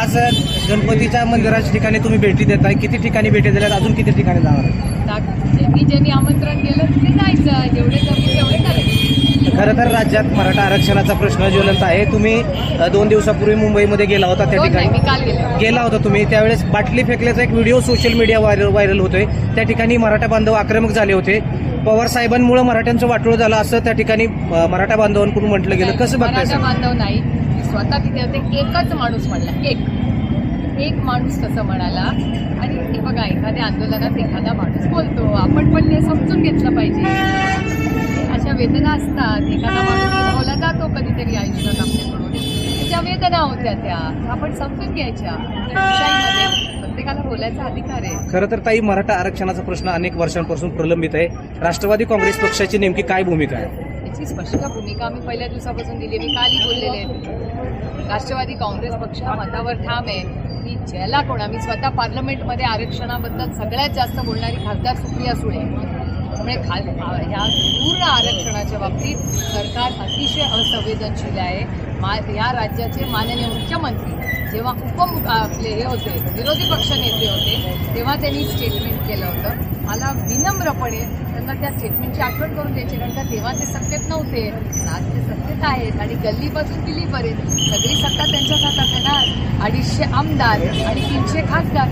आज गणपतीच्या मंदिराच्या ठिकाणी तुम्ही भेटी देताय. किती ठिकाणी भेटी दिल्यात? अजून किती ठिकाणी जाणार आहे? टाक- ज्यांनी आमंत्रण केलं ते जायचं जेवढे जमले तेवढे करायचे. खरं तर राज्यात मराठा आरक्षणाचा प्रश्न ज्वलंत आहे. तुम्ही अ, दोन दिवसापूर्वी मुंबईमध्ये गेला होता त्या दोन नाही ठिकाणी. मी काल गेले गेला होता तुम्ही. त्यावेळेस बाटली फेकल्याचा एक video social media viral viral होतोय. त्या ठिकाणी मराठा बांधव आक्रमक झाले होते. पवार साहेबांमुळे मराठ्यांचं वाटोळ झालं असं त्या ठिकाणी अ, मराठा बांधवांकडून म्हटलं गेलं. कसं बघताय मराठा सर? बांधव नाही. मी स्वतः तिथे होते एकच माणूस म्हणला एक. एक माणूस कसं म्हणाला. आणि हे बघा एखाद्या आंदोलनात एखादा माणूस बोलतो. आपण पण ते समजून घेतलं पाहिजे. अशा वेदना असतात. एखादा माणूस दुखावला जातो कधीतरी आयुष्यात आपल्याकडून त्याच्या वेदना होत्या त्या. आपण समजून घ्यायच्या. लोकशाहीमध्ये प्रत्येकाला बोलायचा अधिकार आहे. खरं तर ताई मराठा आरक्षणाचा प्रश्न अनेक वर्षांपासून प्रलंबित आहे. राष्ट्रवादी काँग्रेस पक्षाची नेमकी काय भूमिका आहे? याची स्पष्ट भूमिका आम्ही पहिल्या दिवसापासून दिली मी कालही बोललेले आहे. राष्ट्रवादी काँग्रेस पक्ष हा मतावर ठाम आहे. की ज्याला कोण आम्ही स्वतः पार्लमेंटमध्ये आरक्षणाबद्दल सगळ्यात जास्त बोलणारी खासदार सुप्रिया सुळे. त्यामुळे खा ह्या पूर्ण आरक्षणाच्या बाबतीत सरकार अतिशय असंवेदनशील आहे. मा ह्या राज्याचे माननीय मुख्यमंत्री जेव्हा उपमुख आपले हे होते विरोधी पक्ष नेते होते तेव्हा त्यांनी स्टेटमेंट केलं होतं. मला विनम्रपणे त्यांना त्या स्टेटमेंटची आठवण करून द्यायची कारण का तेव्हा ते सत्तेत नव्हते आज ते सत्तेत आहेत आणि गल्लीपासून दिल्लीपर्यंत सगळी सत्ता त्यांच्या हातात आहे ना. अडीचशे आमदार आणि तीनशे खासदार.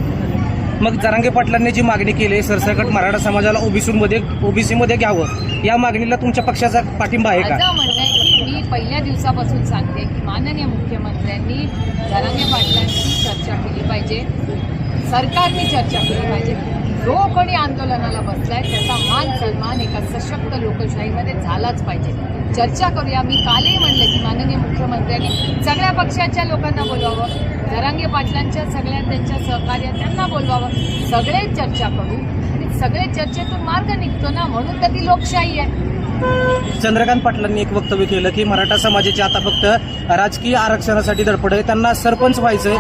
मग जरांगे पाटलांनी जी मागणी केली सरसकट मराठा समाजाला ओबीसी मध्ये ओबीसी मध्ये घ्यावं या मागणीला तुमच्या पक्षाचा पाठिंबा आहे का? मी पहिल्या दिवसापासून सांगते की माननीय मुख्यमंत्र्यांनी जरांगे पाटलांशी चर्चा केली पाहिजे. सरकारने चर्चा केली पाहिजे. जो कोणी आंदोलनाला बसलाय त्याचा मान सन्मान एका सशक्त लोकशाहीमध्ये झालाच पाहिजे. चर्चा करूया. मी कालही म्हणलं की माननीय मुख्यमंत्र्यांनी सगळ्या पक्षाच्या लोकांना बोलवावं. जरांगे पाटलांच्या सगळ्या त्यांच्या सहकार्यात्यांना बोलवावं. सगळे चर्चा करू. आणि सगळे चर्चेतून मार्ग निघतो ना म्हणून तर ती लोकशाही आहे. चंद्रकांत पाटलांनी एक वक्तव्य केलं की मराठा समाजाची आता फक्त राजकीय आरक्षणासाठी धडपड आहे. त्यांना सरपंच व्हायचंय.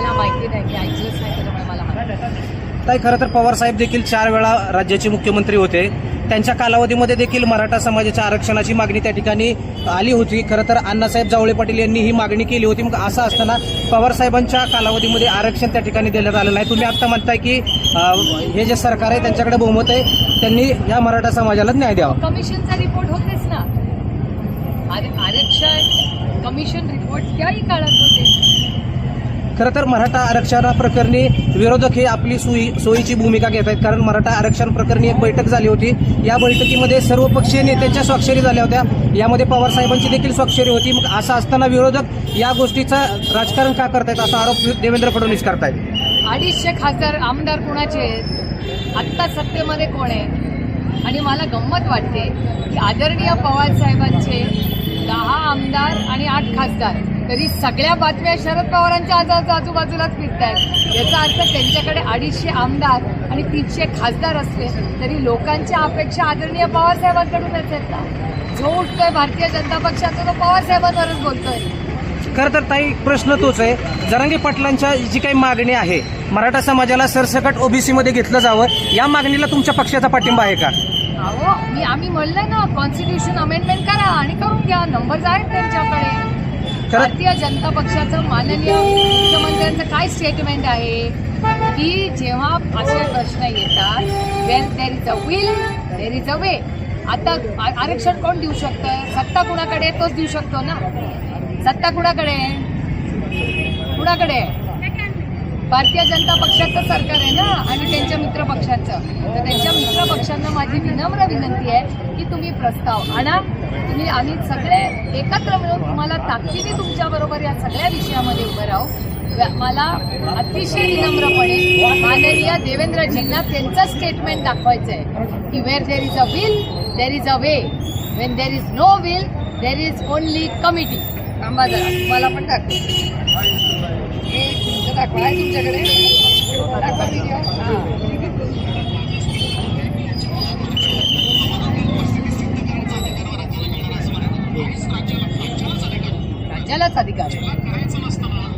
ताई खरं तर पवार साहेब देखील चार वेळा राज्याचे मुख्यमंत्री होते. त्यांच्या कालावधीमध्ये देखील मराठा समाजाच्या आरक्षणाची मागणी त्या ठिकाणी आली होती. खरं तर अण्णासाहेब जावळे पाटील यांनी ही मागणी केली होती. मग असं असताना पवार साहेबांच्या कालावधीमध्ये आरक्षण त्या ठिकाणी देण्यात आलं नाही. तुम्ही आता म्हणताय की हे जे सरकार आहे त्यांच्याकडे बहुमत आहे त्यांनी या मराठा समाजाला न्याय द्यावा. कमिशनचा रिपोर्ट होतेच ना. आरक्षण कमिशन रिपोर्ट त्याही काळात होते. खरं तर मराठा आरक्षणाप्रकरणी विरोधक हे आपली सोयी सोयीची भूमिका घेत आहेत. कारण मराठा आरक्षण प्रकरणी एक बैठक झाली होती. या बैठकीमध्ये सर्व पक्षीय नेत्यांच्या स्वाक्षरी झाल्या होत्या. यामध्ये पवार साहेबांची देखील स्वाक्षरी होती. मग असं असताना विरोधक या गोष्टीचा राजकारण का करतायत असा आरोप देवेंद्र फडणवीस करतायत. अडीचशे खासदार आमदार कोणाचे आहेत? आत्ता सत्तेमध्ये कोण आहे? आणि मला गंमत वाटते की आदरणीय पवार साहेबांचे दहा आमदार आणि आठ खासदार तरी सगळ्या बातम्या शरद पवारांच्या आजू आजूबाजूलाच फिरत आहेत याचा अर्थ त्यांच्याकडे अडीचशे आमदार आणि तीनशे खासदार असले तरी लोकांच्या अपेक्षा आदरणीय पवार साहेबांकडूनच आहेत ना. जो उठतोय भारतीय जनता पक्षाचा तो पवार साहेबांवरच बोलतोय. खरं तर ताई प्रश्न तोच आहे. जरांगे पाटलांच्या जी काही मागणी आहे मराठा समाजाला सरसकट ओबीसी मध्ये घेतलं जावं या मागणीला तुमच्या पक्षाचा पाठिंबा आहे का? अहो मी आम्ही म्हणलं ना कॉन्स्टिट्यूशन अमेंडमेंट करा आणि करून घ्या. नंबर आहेत त्यांच्याकडे. भारतीय जनता पक्षाचं माननीय मुख्यमंत्र्यांचं काय स्टेटमेंट आहे? की जेव्हा असे प्रश्न येतात when there is a will there is a way आता आरक्षण कोण देऊ शकतं? सत्ता कुणाकडे? तोच देऊ शकतो ना. सत्ता कुणाकडे? कुणाकडे? आहे? भारतीय जनता पक्षाचं सरकार आहे ना आणि त्यांच्या मित्र पक्षाचं. तर त्यांच्या मित्र पक्षांना माझी विनम्र विनंती आहे की तुम्ही प्रस्ताव आणा. तुम्ही आम्ही सगळे एकत्र मिळून तुम्हाला ताकदीने तुमच्याबरोबर या सगळ्या विषयामध्ये उभं राहू. मला अतिशय विनम्रपणे माननीय देवेंद्रजींना त्यांचं स्टेटमेंट दाखवायचं आहे की where there is a will there is a way when there is no will there is only committee थांबा जरा तुम्हाला पण दाखवू दाखवा आहे तुमच्याकडे दाखवा video. हां. राज्यालाच अधिकार आहे.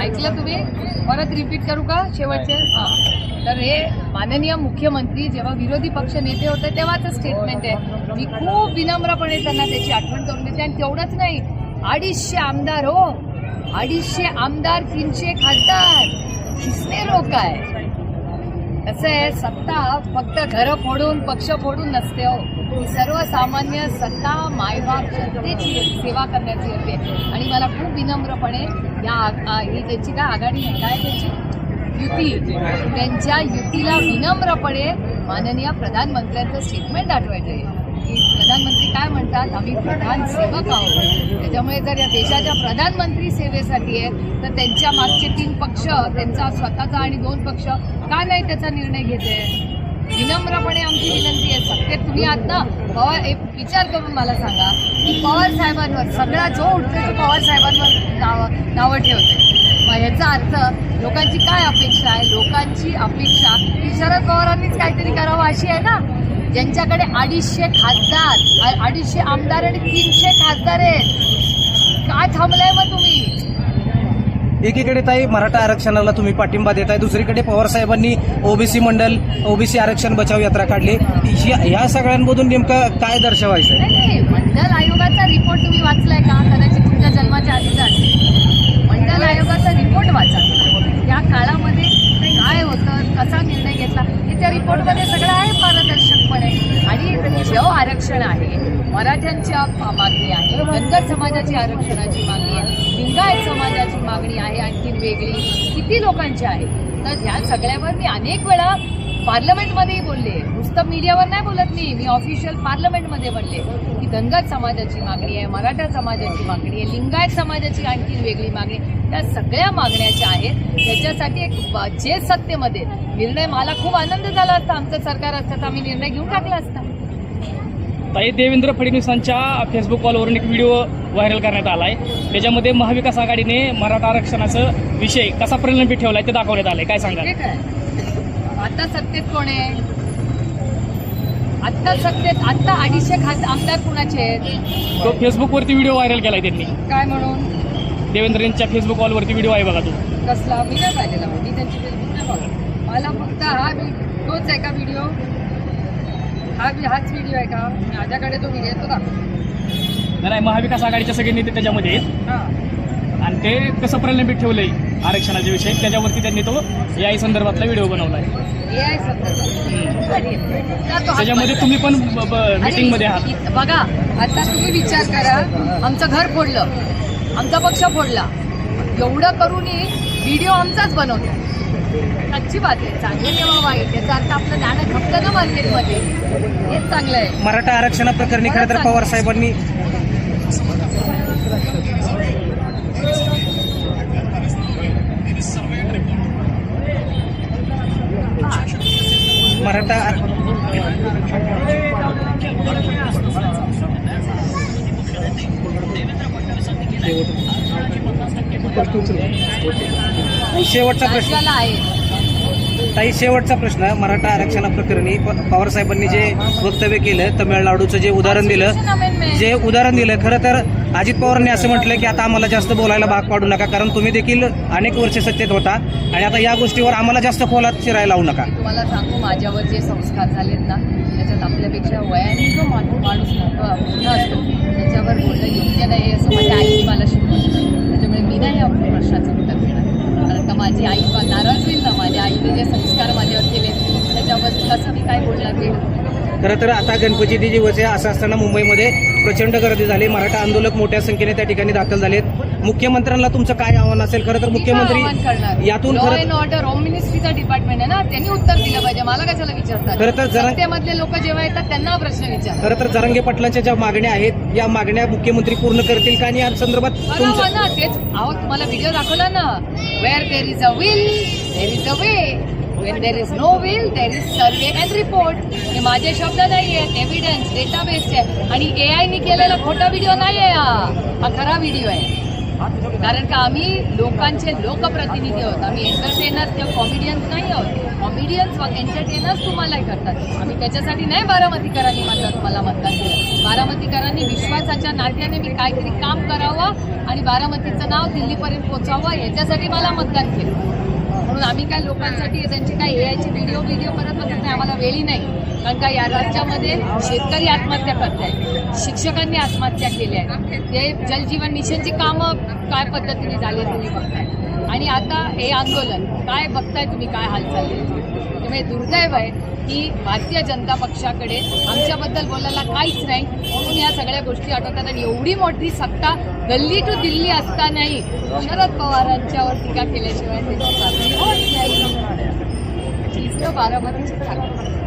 ऐकलं तुम्ही परत रिपीट करू का शेवटचे? हां. तर हे माननीय मुख्यमंत्री जेव्हा विरोधी पक्ष नेते होते तेव्हाच स्टेटमेंट आहे. मी खूप विनम्रपणे त्यांना त्याची आठवण करून देते. आणि तेवढंच नाही अडीचशे आमदार हो. अडीचशे आमदार तीनशे खासदार. किसने लोक आहे? कसं आहे? सत्ता फक्त घरं फोडून पक्ष फोडून नसते हो. ही सर्वसामान्य सत्ता मायबाप जनतेची सेवा करण्याची होते. आणि मला खूप विनम्रपणे या ही त्यांची काय आघाडी काय त्यांची? युती. त्यांच्या युतीला विनम्रपणे माननीय प्रधानमंत्र्यांचं स्टेटमेंट आठवायचं आहे की प्रधानमंत्री काय म्हणतात? आम्ही प्रधान सेवक आहोत. त्याच्यामुळे जर या देशाच्या प्रधानमंत्री सेवेसाठी आहे तर त्यांच्या मागचे तीन पक्ष त्यांचा स्वतःचा आणि दोन पक्ष का नाही त्याचा निर्णय घेते विनम्रपणे आमची विनंती आहे सत्तेत तुम्ही आता पवार एक विचार करून मला सांगा की पवार साहेबांवर सगळा जो उठतो तो पवार साहेबांवर नावं नावं ठेवते मग ह्याचा अर्थ लोकांची काय अपेक्षा आहे? लोकांची अपेक्षा की शरद पवारांनीच काहीतरी करावं अशी आहे ना? ज्यांच्याकडे अडीचशे खासदार अडीचशे आमदार आणि तीनशे खासदार आहेत. काय थांबलाय मग तुम्ही? एकीकडे ताई मराठा आरक्षणाला तुम्ही पाठिंबा देताय दुसरीकडे पवार साहेबांनी ओबीसी मंडल ओबीसी आरक्षण बचाव यात्रा काढली. या- सगळ्यांमधून नेमकं काय दर्शवायचं नाही मंडल आयोगाचा रिपोर्ट तुम्ही वाचलाय का? कदाचित तुमच्या जन्माच्या आधीचा मंडल आयोगाचा रिपोर्ट वाचा. त्या काळामध्ये कसा निर्णय घेतला हे त्या रिपोर्टमध्ये सगळं आहे पारदर्शकपणे. आणि जो आरक्षण आहे मराठ्यांच्या मागणी आहे धनगर समाजाची आरक्षणाची मागणी आहे लिंगायत समाजाची मागणी आहे आणखी वेगळी किती लोकांची आहे. तर ह्या सगळ्यावर मी अनेक वेळा पार्लमेंटमध्येही बोलले. नुसतं मीडियावर नाही बोलत मी. मी ऑफिशियल पार्लमेंटमध्ये बोलले. की धनगर समाजाची मागणी आहे मराठा समाजाची मागणी आहे लिंगायत समाजाची आणखी वेगळी मागणी आहे. त्या सगळ्या मागण्या ज्या आहेत. त्याच्यासाठी एक जे सत्तेमध्ये निर्णय मला खूप आनंद झाला असता. आमचं सरकार असतं तर आम्ही निर्णय घेऊन टाकला असता. ताई देवेंद्र फडणवीसांच्या फेसबुक कॉलवरून एक व्हिडिओ व्हायरल करण्यात आलाय. त्याच्यामध्ये महाविकास आघाडीने मराठा आरक्षणाचा विषय कसा प्रलंबित ठेवलाय ते दाखवण्यात आलंय. काय सांगाल? ठीक आहे. आता सत्तेत कोण आहे? आता सत्तेत आता अडीचशे खास आमदार कुणाचे आहेत? तो फेसबुकवरती व्हिडिओ व्हायरल केलाय त्यांनी. काय म्हणून? देवेंद्र यांच्या फेसबुक कॉलवरती व्हिडिओ आहे बघा तो. कसला? मी नाही पाहिलेला. मी त्यांची फेसबुक नाही बघत. मला फक्त हा तोच आहे का व्हिडिओ हा वि- हाच व्हिडिओ आहे का? माझ्याकडे तो व्हिडिओ तो दाखव नाही महाविकास आघाडीचे सगळे नेते त्याच्यामध्ये आहेत. हा. आणि ते कसं प्रलंबित ठेवलंय आरक्षणाच्या विषयी त्याच्यावरती त्यांनी तो याही संदर्भातला व्हिडिओ बनवलाय. त्याच्यामध्ये तुम्ही पण मीटिंगमध्ये आहात. बघा आता तुम्ही विचार करा आमचं घर फोडलं आमचा पक्ष फोडला. एवढं करूनही व्हिडिओ आमचाच बनवतो अच्छी बात आहे चांगलं किंवा वाईट याचा अर्थ आपलं दाणं खपलं ना मार्केटमध्ये. हेच चांगलं आहे. मराठा आरक्षणाप्रकरणी खरं तर पवार साहेबांनी मराठा शेवटचा प्रश्न. आहे. ताई शेवटचा प्रश्न मराठा आरक्षणाप्रकरणी प- पवार साहेबांनी जे वक्तव्य केलं तमिळनाडूचं जे उदाहरण दिलं जे उदाहरण दिलं खरं तर अजित पवारांनी असं म्हटलं की आता आम्हाला जास्त बोलायला भाग पाडू नका कारण तुम्ही देखील अनेक वर्ष सत्तेत होता आणि आता या गोष्टीवर आम्हाला जास्त खोलात शिरायला लावू नका. तुम्हाला सांगू माझ्यावर जे संस्कार झालेत ना त्याच्यात आपल्यापेक्षा वयाने जो माणूस मोठा असतो त्याच्यावर बोलणं योग्य नाही असं माझ्या आईने मला शिकवलं त्याच्यामुळे मी नाही या प्रश्नाचं उत्तर देणार कारण का माझी आई मा- नाराज होईल ना माझ्या आईने जे संस्कार माझ्यावर केले त्याच्यावर कसं मी काय बोलणार ते खरं तर आता गणपती दिवस आहे असं असताना मुंबईमध्ये प्रचंड गर्दी झाली. मराठा आंदोलक मोठ्या संख्येने त्या ठिकाणी दाखल झालेत. मुख्यमंत्र्यांना तुमचं काय आव्हान असेल? खरं तर? मुख्यमंत्री यातून ऑर्डर होम मिनिस्ट्रीचा डिपार्टमेंट आहे ना? त्यांनी उत्तर दिलं पाहिजे. मला कशाला विचारतात? खरं तर जरा- सत्तेमधले लोक जेव्हा येतात त्यांना प्रश्न विचार खरं तर जरांगे पाटलांच्या ज्या मागण्या आहेत या मागण्या मुख्यमंत्री पूर्ण करतील का? आणि या संदर्भात तेच अहो तुम्हाला व्हिडिओ दाखवला ना. Where there is a will there is a way when there is no will there is survey and report हे माझे शब्द नाही आहेत एव्हिडन्स डेटाबेस आहे. आणि ए आयनी केलेला खोटा व्हिडिओ नाही आहे हा. हा खरा व्हिडिओ आहे. कारण का आम्ही लोकांचे लोकप्रतिनिधी आहोत. आम्ही एंटरटेनर्स किंवा कॉमेडियन्स नाही आहोत. कॉमेडियन्स एंटरटेनर्स तुम्हालाही करतात. आम्ही त्याच्यासाठी नाही बारामतीकरांनी मात्र तुम्हाला मतदान केलं बारामतीकरांनी विश्वासाच्या नात्याने मी काहीतरी काम करावं आणि बारामतीचं नाव दिल्लीपर्यंत पोचावं याच्यासाठी मला मतदान केलं. म्हणून आम्ही काय लोकांसाठी त्यांची काय एआयची व्हिडिओ व्हिडिओ करत बघत नाही आम्हाला वेळी नाही. कारण का या राज्यामध्ये शेतकरी आत्महत्या करत आहेत शिक्षकांनी आत्महत्या केल्या आहेत ते जलजीवन मिशनची कामं काय पद्धतीने झाले तुम्ही बघताय. आणि आता हे आंदोलन काय बघताय तुम्ही? काय हाल चालले त्यामुळे दुर्दैव आहे की भारतीय जनता पक्षाकडे आमच्याबद्दल बोलायला काहीच नाही. म्हणून या सगळ्या गोष्टी आठवतात आणि एवढी मोठी सत्ता गल्ली टू दिल्ली असतानाही शरद पवारांच्यावर टीका केल्याशिवाय त्यांची होत नाही. बारामतीची ताकद